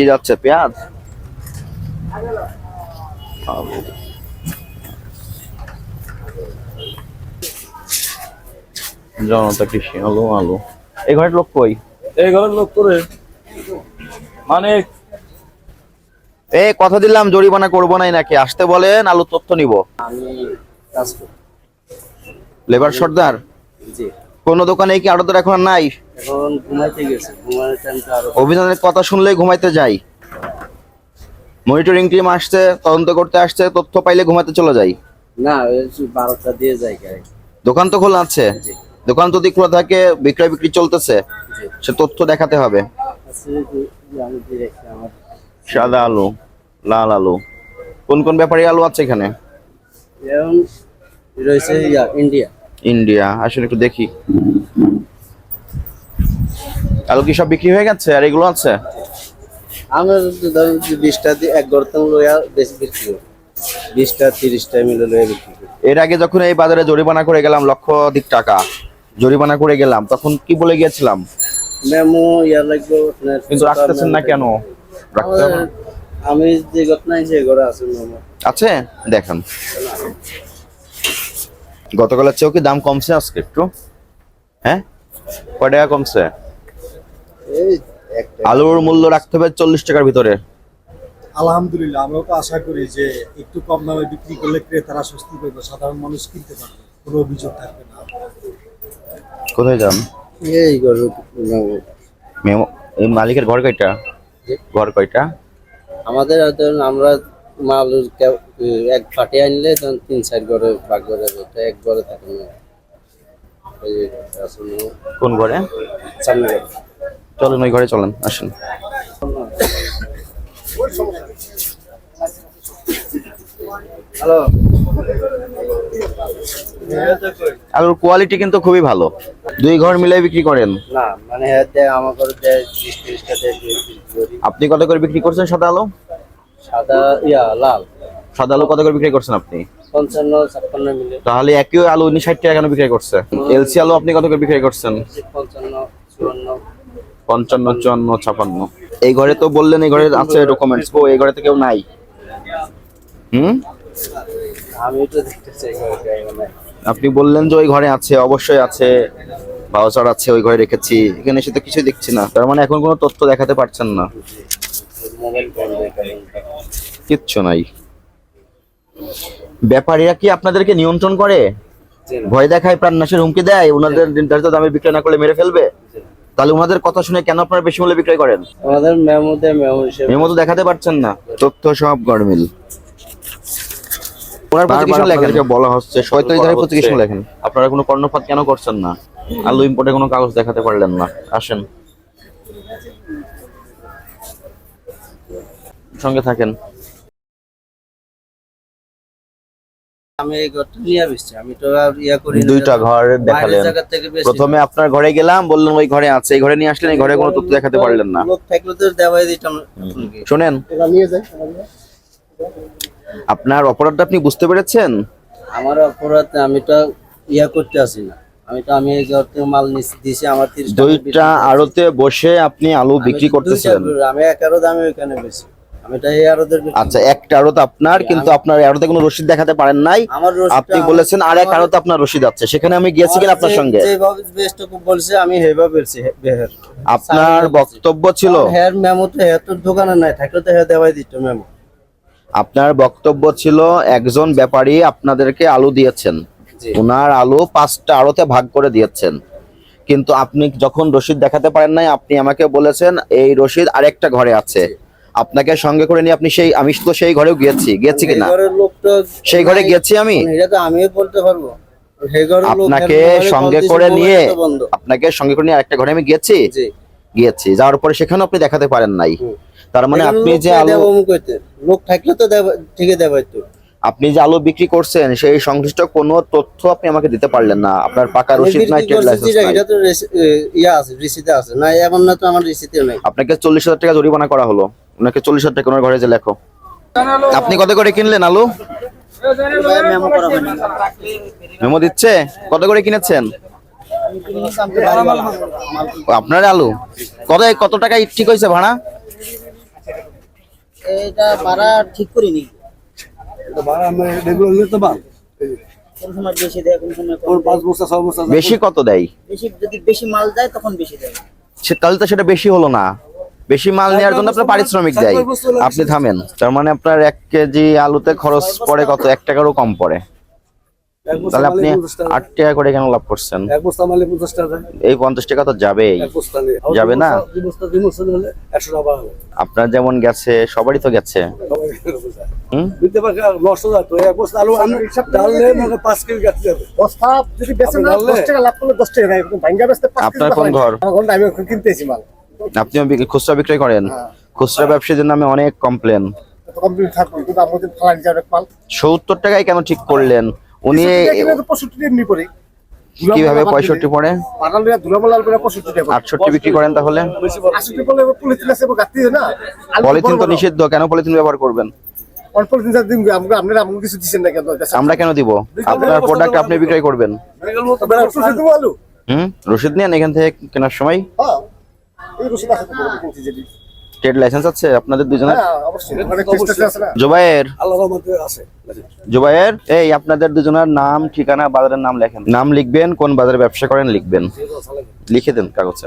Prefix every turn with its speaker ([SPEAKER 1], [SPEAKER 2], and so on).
[SPEAKER 1] কি যাচ্ছে পেঁয়াজ? জনতা কৃষি আলু আলু। এই ঘরের লোক কই?
[SPEAKER 2] এই ঘরের লোক করে মানে
[SPEAKER 1] এ কথা দিলাম জরিমানা করব নাই নাকি? আসতে বলেন আলু তথ্য নিব।
[SPEAKER 2] আমি কাজ করি।
[SPEAKER 1] লেবার সর্দার?
[SPEAKER 2] জি।
[SPEAKER 1] কোন দোকানে কি আড়তদার এখন আর নাই?
[SPEAKER 2] এখন ঘুমাইতে গেছে ঘুমানোর টাইমটা আরও
[SPEAKER 1] অভিযানের কথা শুনলেই ঘুমাইতে যাই। মনিটরিং টিম আসছে তদন্ত করতে আসছে তথ্য পাইলে ঘুমাতে চলে যাই।
[SPEAKER 2] না বারোটা দিয়ে যাই গাড়ি
[SPEAKER 1] দোকান তো খোলা আছে। দোকান যদি খোলা থাকে বিক্রয় বিক্রি চলতেছে। সে তথ্য দেখাতে হবে। সাদা আলু লাল আলু। কোন কোন ব্যাপারী আলু আছে এখানে?
[SPEAKER 2] রয়েছে ইন্ডিয়া
[SPEAKER 1] ইন্ডিয়া আসলে একটু দেখি। আলু কি সব বিক্রি হয়ে গেছে? আর এগুলো আছে?
[SPEAKER 2] আমার ধরেন বিশটা দিয়ে এক লইয়া বেশি বিক্রি করি। বিশটা তিরিশটা মিলে লইয়া বিক্রি করি।
[SPEAKER 1] এর আগে যখন এই বাজারে জরিমানা করে গেলাম লক্ষ অধিক টাকা জরিমানা করে গেলাম তখন কি বলে গিয়েছিলাম?
[SPEAKER 2] লাগবে
[SPEAKER 1] কিন্তু রাখতেছেন না কেন? রাখতে
[SPEAKER 2] আমি যে ঘটনায় যে ঘরে আছে?
[SPEAKER 1] দেখেন। গতকালের চেয়েও কি দাম কমছে আজকে একটু? হ্যাঁ? কয় টাকা কমছে? আলুর মূল্য রাখতে হবে চল্লিশ টাকার ভিতরে।
[SPEAKER 3] আলহামদুলিল্লাহ আমরাও তো আশা করি যে একটু কম দামে বিক্রি করলে ক্রেতারা স্বস্তি পাবে সাধারণ মানুষ কিনতে পারবে কোনো অভিযোগ থাকবে না।
[SPEAKER 1] কোথায় যান?
[SPEAKER 2] এই মেমো
[SPEAKER 1] মেমো এই মালিকের ঘর কয়টা? ঘর কয়টা?
[SPEAKER 2] আমাদের হয়তো আমরা মাল এক ফাটে আনলে তখন তিন চার ঘরে ভাগ করে যাবে এক ঘরে থাকে না। এই আসলে
[SPEAKER 1] কোন ঘরে?
[SPEAKER 2] সামনে ঘরে।
[SPEAKER 1] চলেন ওই ঘরে চলেন আসেন। আলুর কোয়ালিটি কিন্তু খুবই ভালো। দুই ঘর মিলে বিক্রি করেন।
[SPEAKER 2] না মানে
[SPEAKER 1] আপনি কত করে বিক্রি করছেন সাদা আলু?
[SPEAKER 2] সাদা ইয়া লাল।
[SPEAKER 1] সাদা আলু কত করে বিক্রি করছেন আপনি?
[SPEAKER 2] পঞ্চান্ন ছাপ্পান্ন মিলে।
[SPEAKER 1] তাহলে একই আলু উনি ষাট টাকা কেন বিক্রি করছে? এলসি আলু আপনি কত করে বিক্রি করছেন?
[SPEAKER 2] পঞ্চান্ন চুয়ান্ন।
[SPEAKER 1] পঞ্চান্ন চুয়ান্ন ছাপান্ন। এই ঘরে তো বললেন এই ঘরে আছে ডকুমেন্টস ও এই ঘরে তো কেউ নাই। হুম?
[SPEAKER 2] আমি তো দেখতে চাই ঘরে গায়ে মানে।
[SPEAKER 1] আপনি বললেন যে ওই ঘরে আছে অবশ্যই আছে। ভাউচার আছে ওই ঘরে রেখেছি। এখানে এসে তো কিছুই দেখছি না। তার মানে এখন কোনো তথ্য দেখাতে পারছেন না। কিচ্ছু নাই। ব্যাপারীরা কি আপনাদেরকে নিয়ন্ত্রণ করে? ভয় দেখায় প্রাণনাশের হুমকি দেয়? ওনাদের নির্ধারিত দামে বিক্রয় না করলে মেরে ফেলবে। তাহলে ওনাদের কথা শুনে কেন আপনারা বেশি মূল্যে বিক্রয় করেন?
[SPEAKER 2] আমাদের মেমো দেয় মেমো হিসেবে।
[SPEAKER 1] এর মতো দেখাতে পারছেন না। তথ্য সব গরমিল ওনার প্রতি কিছু লেখেন। বলা হচ্ছে সৈতরিদারের প্রতি কিছু লেখেন। আপনারা কোনো কর্ণপাত কেন করছেন না? আলু ইম্পোর্টে কোনো কাগজ দেখাতে পারলেন না। আসেন। সঙ্গে থাকেন।
[SPEAKER 2] আমি এই ঘরটা নিয়ে আসছি। আমি তো আর ইয়া করি না।
[SPEAKER 1] দুইটা ঘর
[SPEAKER 2] বাইরের
[SPEAKER 1] দেখালেন।
[SPEAKER 2] জায়গা থেকে বেশি
[SPEAKER 1] প্রথমে আপনার ঘরে গেলাম বললেন ওই ঘরে আছে এই ঘরে নিয়ে আসলেন এই ঘরে কোনো তথ্য দেখাতে পারলেন না।
[SPEAKER 2] লোক থাকলে তো দেওয়াই দিতাম আপনাকে।
[SPEAKER 1] শোনেন। আপনার অপরাধটা আপনি বুঝতে পেরেছেন?
[SPEAKER 2] আমার অপরাধ আমি তো ইয়া করতে আসি না। আমি তো আমি এই ঘর থেকে মাল নিছি দিছি আমার তিরিশ টাকা
[SPEAKER 1] দুইটা। আড়তে বসে আপনি আলু বিক্রি করতেছিলেন
[SPEAKER 2] করে- আমি একারো দামে ওইখানে বেশি।
[SPEAKER 1] আচ্ছা একটা আড়ত আপনার কিন্তু আপনার আড়তে কোনো রসিদ দেখাতে পারেন নাই। আপনি বলেছেন আর এক আড়তে আপনার রসিদ আছে। সেখানে আমি গিয়েছি কিনা আপনার সঙ্গে?
[SPEAKER 2] বলছে আমি বলছি
[SPEAKER 1] আপনার বক্তব্য ছিল
[SPEAKER 2] হেয়ার মেমো তো হেয়ার দোকানে নাই থাকলে তো হেয়ার দেওয়াই দিত মেমো
[SPEAKER 1] আপনার বক্তব্য ছিল একজন ব্যাপারী আপনাদেরকে আলু দিয়েছেন। ওনার আলু পাঁচটা আড়তে ভাগ করে দিয়েছেন। কিন্তু আপনি যখন রসিদ দেখাতে পারেন নাই আপনি আমাকে বলেছেন এই রসিদ আরেকটা ঘরে আছে। আপনাকে সঙ্গে করে নিয়ে আপনি সেই আমি তো সেই ঘরেও গিয়েছি গিয়েছি কিনা? সেই ঘরে গেছি আমি?
[SPEAKER 2] এটা তো আমিও বলতে পারব।
[SPEAKER 1] আপনাকে সঙ্গে করে নিয়ে আপনাকে সঙ্গে করে নিয়ে আরেকটা ঘরে আমি গিয়েছি? গিয়েছি যাওয়ার পরে সেখানেও আপনি দেখাতে পারেন নাই। তার মানে আপনি যে আলু
[SPEAKER 2] দেবো। লোক থাকলে তো দেব- ঠিকই দেবাই তো
[SPEAKER 1] আপনি যে আলু বিক্রি করছেন সেই সংশ্লিষ্ট কোনো তথ্য আপনি আমাকে দিতে পারলেন না। আপনার পাকা রসিদ নাই ট্রেড লাইসেন্স নাই।
[SPEAKER 2] এটা তো ইয়া আছে রিসিতে আছে। না এমন না তো আমার রিসিতে নাই।
[SPEAKER 1] আপনাকে চল্লিশ হাজার টাকা জরিমানা করা হলো। ওনাকে চল্লিশ হাজার টাকা ওনার ঘরে যে লেখো। আপনি কত করে কিনলেন আলু?
[SPEAKER 2] মেমো
[SPEAKER 1] দিচ্ছে? কত করে কিনেছেন? আপনার আলু? কত কত টাকা ঠিক হয়েছে ভাড়া?
[SPEAKER 4] এটা ঠিক করিনি। বেশি
[SPEAKER 1] কত দেয়?
[SPEAKER 4] বেশি যদি বেশি মাল যায় তখন বেশি দেয়।
[SPEAKER 1] তাহলে তো সেটা বেশি হলো না। বেশি মাল নেওয়ার জন্য আপনার পারিশ্রমিক দেয়। আপনি থামেন। তার মানে আপনার এক কেজি আলুতে খরচ পড়ে কত? এক টাকারও কম পড়ে। তাহলে আপনি। আট টাকা করে কেন লাভ করছেন। এই পঞ্চাশ টাকা তো যাবেই। যাবে না? আপনার যেমন গেছে সবারই তো গেছে।
[SPEAKER 5] মানে
[SPEAKER 1] আপনার কোন ঘর?
[SPEAKER 3] কিনতেছি মাল।
[SPEAKER 1] আপনিও খুচরা বিক্রয় করেন? খুচরা ব্যবসায়ীদের নামে অনেক কমপ্লেন সত্তর টাকায় কেন ঠিক করলেন? উনি কীভাবে পঁয়ষট্টি পড়ে?
[SPEAKER 3] টাকা
[SPEAKER 1] আটষট্টি বিক্রি করেন তাহলে?
[SPEAKER 3] পলিথিন
[SPEAKER 1] তো। নিষিদ্ধ কেন পলিথিন ব্যবহার করবেন?
[SPEAKER 3] আমরা কেন?
[SPEAKER 1] আমরা কেন দিব? আপনার প্রোডাক্ট আপনি বিক্রয় করবেন। রসিদ নেন এখান থেকে কেনার সময়।
[SPEAKER 3] হ্যাঁ। রসিদ আছে
[SPEAKER 1] ট্রেড লাইসেন্স আছে আপনাদের দুজনের?
[SPEAKER 3] হ্যাঁ অবশ্যই। মানে
[SPEAKER 1] জুবাইর? এই আপনাদের দুজনের নাম ঠিকানা বাজারের নাম লেখেন। নাম লিখবেন কোন বাজারে ব্যবসা করেন লিখবেন। লিখে দেন কাগজে